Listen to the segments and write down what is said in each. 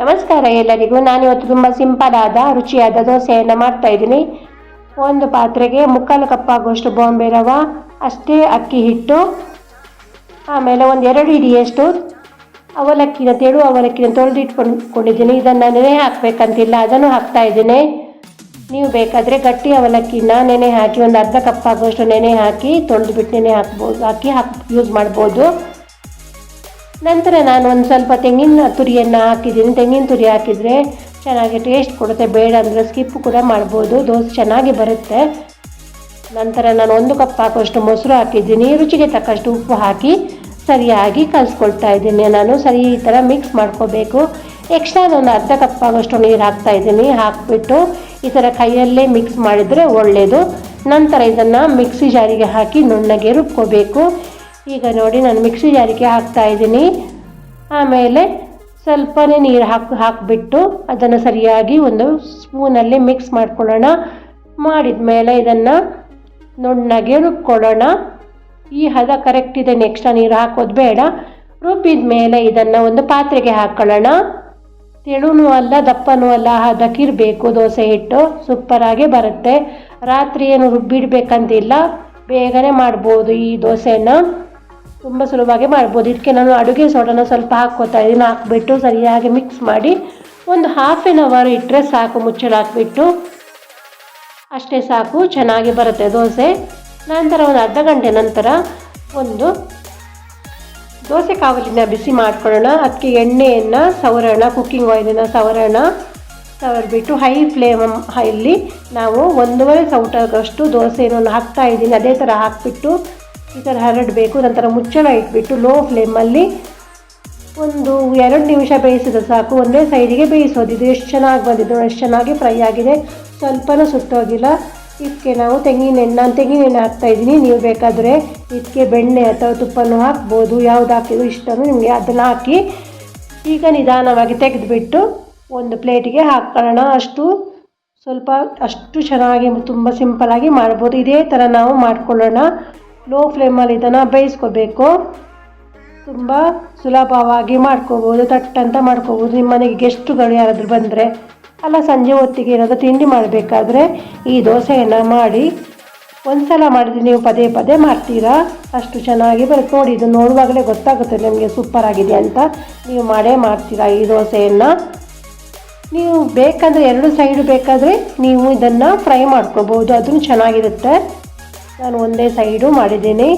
ನಮಸ್ಕಾರ ಎಲ್ಲರಿಗೂ. ನಾನಿವತ್ತು ತುಂಬ ಸಿಂಪಲ್ ಆದ ರುಚಿಯಾದ ದೋಸೆಯನ್ನು ಮಾಡ್ತಾ ಇದ್ದೀನಿ. ಒಂದು ಪಾತ್ರೆಗೆ ಮುಕ್ಕಾಲು ಕಪ್ಪಾಗುವಷ್ಟು ಬಾಂಬೆ ರವ, ಅಷ್ಟೇ ಅಕ್ಕಿ ಹಿಟ್ಟು, ಆಮೇಲೆ ಒಂದು ಎರಡು ಹಿಡಿಯಷ್ಟು ಅವಲಕ್ಕಿನ ತೆಳು ಅವಲಕ್ಕಿನ ತೊಳೆದು ಇಟ್ಕೊಂಡ್ಕೊಂಡಿದ್ದೀನಿ ಇದನ್ನು ನೆನೆ ಹಾಕಬೇಕಂತಿಲ್ಲ, ಅದನ್ನು ಹಾಕ್ತಾ ಇದ್ದೀನಿ. ನೀವು ಬೇಕಾದರೆ ಗಟ್ಟಿ ಅವಲಕ್ಕಿನ ನೆನೆ ಹಾಕಿ, ಒಂದು ಅರ್ಧ ಕಪ್ ಆಗುವಷ್ಟು ನೆನೆ ಹಾಕಿ ತೊಳೆದು ಬಿಟ್ಟು ನೆನೆ ಹಾಕ್ಬೋದು, ಹಾಕಿ ಹಾಕಿ ಯೂಸ್ ಮಾಡ್ಬೋದು. ನಂತರ ನಾನು ಒಂದು ಸ್ವಲ್ಪ ತೆಂಗಿನ ತುರಿಯನ್ನು ಹಾಕಿದ್ದೀನಿ. ತೆಂಗಿನ ತುರಿ ಹಾಕಿದರೆ ಚೆನ್ನಾಗಿ ಟೇಸ್ಟ್ ಕೊಡುತ್ತೆ. ಬೇಡ ಅಂದರೆ ಸ್ಕಿಪ್ ಕೂಡ ಮಾಡ್ಬೋದು. ದೋಸೆ ಚೆನ್ನಾಗಿ ಬರುತ್ತೆ. ನಂತರ ನಾನು ಒಂದು ಕಪ್ ಹಾಕುವಷ್ಟು ಮೊಸರು ಹಾಕಿದ್ದೀನಿ. ರುಚಿಗೆ ತಕ್ಕಷ್ಟು ಉಪ್ಪು ಹಾಕಿ ಸರಿಯಾಗಿ ಕಲಿಸ್ಕೊಳ್ತಾ ಇದ್ದೀನಿ. ನಾನು ಸರಿ ಈ ಥರ ಮಿಕ್ಸ್ ಮಾಡ್ಕೋಬೇಕು. ಎಕ್ಸ್ಟ್ರಾ ಒಂದು ಅರ್ಧ ಕಪ್ ಆಗೋಷ್ಟು ನೀರು ಹಾಕ್ತಾ ಇದ್ದೀನಿ. ಹಾಕಿಬಿಟ್ಟು ಈ ಥರ ಕೈಯಲ್ಲೇ ಮಿಕ್ಸ್ ಮಾಡಿದರೆ ಒಳ್ಳೆಯದು ನಂತರ ಇದನ್ನು ಮಿಕ್ಸಿ ಜಾರಿಗೆ ಹಾಕಿ ನುಣ್ಣಗೆ ರುಬ್ಕೋಬೇಕು. ಈಗ ನೋಡಿ ನಾನು ಮಿಕ್ಸಿ ಜಾರಿಗೆ ಹಾಕ್ತಾ ಇದ್ದೀನಿ. ಆಮೇಲೆ ಸ್ವಲ್ಪನೇ ನೀರು ಹಾಕಿ ಹಾಕಿಬಿಟ್ಟು ಅದನ್ನು ಸರಿಯಾಗಿ ಒಂದು ಸ್ಪೂನಲ್ಲಿ ಮಿಕ್ಸ್ ಮಾಡ್ಕೊಳ್ಳೋಣ. ಮಾಡಿದ ಮೇಲೆ ಇದನ್ನು ನುಣ್ಣಗೆ ರುಬ್ಕೊಳ್ಳೋಣ. ಈ ಹದ ಕರೆಕ್ಟ್ ಇದೆ ನೆಕ್ಸ್ಟ್ ನೀರು ಹಾಕೋದು ಬೇಡ. ರುಬ್ಬಿದ ಮೇಲೆ ಇದನ್ನು ಒಂದು ಪಾತ್ರೆಗೆ ಹಾಕ್ಕೊಳ್ಳೋಣ ತೆಳುನೂ ಅಲ್ಲ, ದಪ್ಪನೂ ಅಲ್ಲ ಹದಕ್ಕಿರಬೇಕು ದೋಸೆ ಹಿಟ್ಟು. ಸೂಪರಾಗಿ ಬರುತ್ತೆ. ರಾತ್ರಿ ಏನು ರುಬ್ಬಿಡ್ಬೇಕಂತಿಲ್ಲ. ಬೇಗನೆ ಮಾಡ್ಬೋದು ಈ ದೋಸೆನ. ತುಂಬ ಸುಲಭವಾಗಿ ಮಾಡ್ಬೋದು. ಇದಕ್ಕೆ ನಾನು ಅಡುಗೆ ಸೋಡನ ಸ್ವಲ್ಪ ಹಾಕ್ಕೋತಾ ಇದ್ದೀನಿ. ಹಾಕ್ಬಿಟ್ಟು ಸರಿಯಾಗಿ ಮಿಕ್ಸ್ ಮಾಡಿ ಒಂದು ಹಾಫ್ ಆನ್ ಅವರ್ ಇಟ್ಟರೆ ಸಾಕು, ಮುಚ್ಚಳ ಹಾಕ್ಬಿಟ್ಟು. ಅಷ್ಟೇ ಸಾಕು, ಚೆನ್ನಾಗಿ ಬರುತ್ತೆ ದೋಸೆ. ನಂತರ ಒಂದು ಅರ್ಧ ಗಂಟೆ ನಂತರ ಒಂದು ದೋಸೆ ಕಾವಲಿನ ಬಿಸಿ ಮಾಡ್ಕೊಳ್ಳೋಣ. ಅದಕ್ಕೆ ಎಣ್ಣೆಯನ್ನು, ಸವರೋಣ ಕುಕ್ಕಿಂಗ್ ಆಯಿಲನ್ನು ಸವರೋಣ ಸವರ್ಬಿಟ್ಟು ಹೈ ಫ್ಲೇಮ್ ಇಲ್ಲಿ ನಾವು ಒಂದೂವರೆ ಸೌಟಾಗಷ್ಟು ದೋಸೆಯನ್ನು ಹಾಕ್ತಾ ಇದ್ದೀನಿ. ಅದೇ ಥರ ಹಾಕಿಬಿಟ್ಟು ಈ ಥರ ಹರಡಬೇಕು, ನಂತರ ಮುಚ್ಚಳ ಇಟ್ಬಿಟ್ಟು ಲೋ ಫ್ಲೇಮಲ್ಲಿ ಒಂದು ಎರಡು ನಿಮಿಷ ಬೇಯಿಸಿದ್ರೆ ಸಾಕು. ಒಂದೇ ಸೈಡಿಗೆ ಬೇಯಿಸೋದು. ಇದು ಎಷ್ಟು ಚೆನ್ನಾಗಿ ಬಂದಿದ್ದು ಎಷ್ಟು ಚೆನ್ನಾಗಿ ಫ್ರೈ ಆಗಿದೆ. ಸ್ವಲ್ಪನೂ ಸುಟ್ಟೋಗಿಲ್ಲ. ಇದಕ್ಕೆ ನಾವು ತೆಂಗಿನ ಎಣ್ಣೆ, ನಾನು ತೆಂಗಿನ ಎಣ್ಣೆ ಹಾಕ್ತಾಯಿದ್ದೀನಿ ನೀವು ಬೇಕಾದರೆ ಇದಕ್ಕೆ ಬೆಣ್ಣೆ ಅಥವಾ ತುಪ್ಪನೂ ಹಾಕ್ಬೋದು. ಯಾವ್ದು ಹಾಕಿದ್ರು ಇಷ್ಟನೂ ನಿಮಗೆ ಅದನ್ನು ಹಾಕಿ ಈಗ ನಿಧಾನವಾಗಿ ತೆಗೆದುಬಿಟ್ಟು ಒಂದು ಪ್ಲೇಟಿಗೆ ಹಾಕ್ಕೊಳ್ಳೋಣ ಅಷ್ಟು ಸ್ವಲ್ಪ ಅಷ್ಟು ಚೆನ್ನಾಗಿ ತುಂಬ ಸಿಂಪಲಾಗಿ ಮಾಡ್ಬೋದು. ಇದೇ ಥರ ನಾವು ಮಾಡ್ಕೊಳ್ಳೋಣ. ಲೋ ಫ್ಲೇಮಲ್ಲಿ ಇದನ್ನು ಬೇಯಿಸ್ಕೋಬೇಕು. ತುಂಬ ಸುಲಭವಾಗಿ ಮಾಡ್ಕೋಬೋದು, ತಟ್ಟಂತ ಮಾಡ್ಕೋಬೋದು. ನಿಮ್ಮ ಮನೆಗೆ ಗೆಸ್ಟುಗಳು ಯಾರಾದರೂ ಬಂದರೆ, ಅಲ್ಲ ಸಂಜೆ ಹೊತ್ತಿಗೆ ಏನಾದರೂ ತಿಂಡಿ ಮಾಡಬೇಕಾದ್ರೆ ಈ ದೋಸೆಯನ್ನು ಮಾಡಿ ಒಂದು ಸಲ ಮಾಡಿದ್ರೆ ನೀವು ಪದೇ ಪದೇ ಮಾಡ್ತೀರಾ? ಅಷ್ಟು ಚೆನ್ನಾಗಿ ಬರುತ್ತೆ. ನೋಡಿ, ಇದು ನೋಡುವಾಗಲೇ ಗೊತ್ತಾಗುತ್ತೆ ನಿಮಗೆ ಸೂಪರ್ ಆಗಿದೆ ಅಂತ. ನೀವು ಮಾಡೇ ಮಾಡ್ತೀರಾ ಈ ದೋಸೆಯನ್ನು? ನೀವು ಬೇಕಂದರೆ ಎರಡು ಸೈಡು ಬೇಕಾದರೆ ನೀವು ಇದನ್ನು ಫ್ರೈ ಮಾಡ್ಕೋಬೋದು. ಅದನ್ನು ಚೆನ್ನಾಗಿರುತ್ತೆ. ನಾನು ಒಂದೇ ಸೈಡು ಮಾಡಿದ್ದೀನಿ.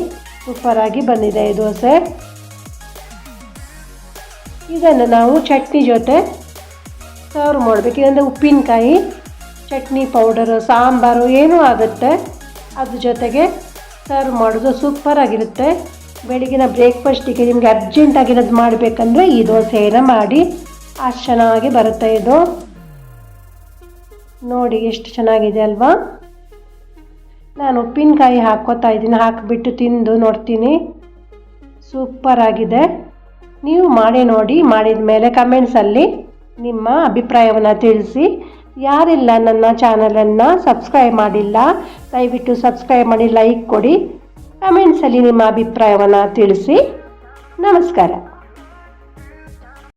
ಸೂಪರಾಗಿ ಬಂದಿದೆ ಈ ದೋಸೆ ಇದನ್ನು ನಾವು ಚಟ್ನಿ ಜೊತೆ ಸರ್ವ್ ಮಾಡಬೇಕು. ಇದಂದರೆ ಉಪ್ಪಿನಕಾಯಿ, ಚಟ್ನಿ ಪೌಡರು ಸಾಂಬಾರು ಏನೂ ಆಗುತ್ತೆ. ಅದ್ರ ಜೊತೆಗೆ ಸರ್ವ್ ಮಾಡೋದು ಸೂಪರಾಗಿರುತ್ತೆ ಬೆಳಗಿನ ಬ್ರೇಕ್ಫಾಸ್ಟಿಗೆ ನಿಮಗೆ ಅರ್ಜೆಂಟಾಗಿರೋದು ಮಾಡಬೇಕಂದ್ರೆ ಈ ದೋಸೆಯನ್ನು ಮಾಡಿ. ಅಷ್ಟು ಚೆನ್ನಾಗಿ ಬರುತ್ತೆ ಇದು. ನೋಡಿ ಎಷ್ಟು ಚೆನ್ನಾಗಿದೆ ಅಲ್ವಾ? ನಾನು ಉಪ್ಪಿನಕಾಯಿ ಹಾಕ್ಕೋತಾ ಇದ್ದೀನಿ, ಹಾಕಿಬಿಟ್ಟು ತಿಂದು ನೋಡ್ತೀನಿ. ಸೂಪರಾಗಿದೆ ನೀವು ಮಾಡಿ ನೋಡಿ, ಮಾಡಿದ ಮೇಲೆ ಕಮೆಂಟ್ಸಲ್ಲಿ ನಿಮ್ಮ ಅಭಿಪ್ರಾಯವನ್ನು ತಿಳಿಸಿ. ಯಾರಿಲ್ಲ ನನ್ನ ಚಾನಲನ್ನು ಸಬ್ಸ್ಕ್ರೈಬ್ ಮಾಡಿಲ್ಲ, ದಯವಿಟ್ಟು ಸಬ್ಸ್ಕ್ರೈಬ್ ಮಾಡಿ ಲೈಕ್ ಕೊಡಿ. ಕಮೆಂಟ್ಸಲ್ಲಿ ನಿಮ್ಮ ಅಭಿಪ್ರಾಯವನ್ನು ತಿಳಿಸಿ. ನಮಸ್ಕಾರ.